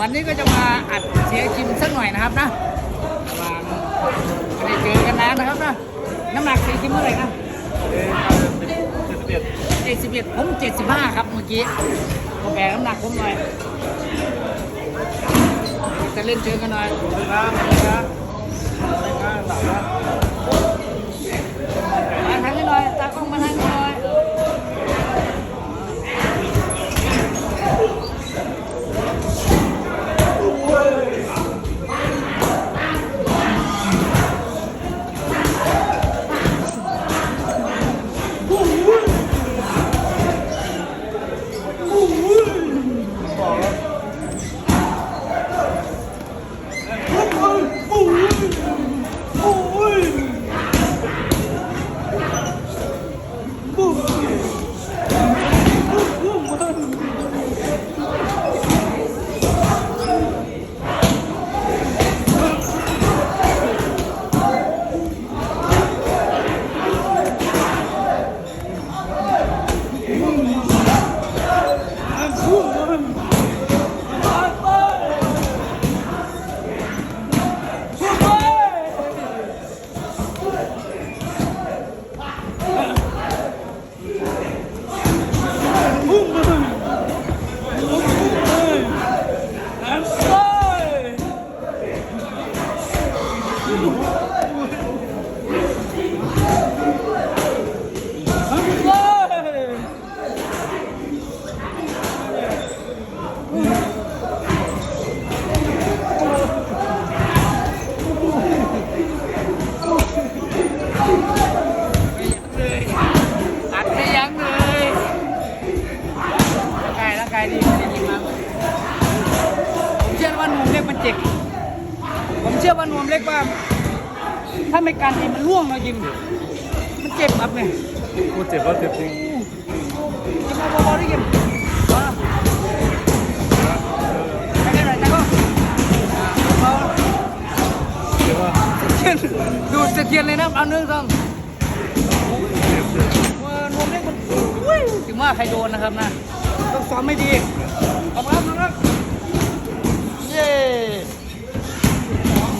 วันนี้ก็จะมาอัดเสียชิมสักหน่อยนะครับนะวางไม่ได้เจอกันนานนะครับนะน้ำหนักเสียชิมเมื่อไหร่ครับเจ็ดสิบเอ็ดเจ็ดสิบเอ็ดผมเจ็ดสิบห้าครับเมื่อกี้ผมแบกน้ำหนักผมหน่อยจะเล่นเชิงกันหน่อยครับครับครับ กายร่างกายดีดีมากผมเชื่อว่านวมเล็กมันเจ็บ ชื่อว่านวมเล็กว่า ถ้าไม่กันนี่มันร่วงนะยิม มันเจ็บครับเนี่ยกูเจ็บว่าเจ็บจริงยิมเอาบอลได้ยิมมาไม่ได้ไรแต่ก็เอาเจ็บว่าเทียนดูดเทียนเลยนะเอาเนื้อซองว่านวมเล็กมันอุ้ยถึงว่าใครโดนนะครับนะต้องซ้อมไม่ดี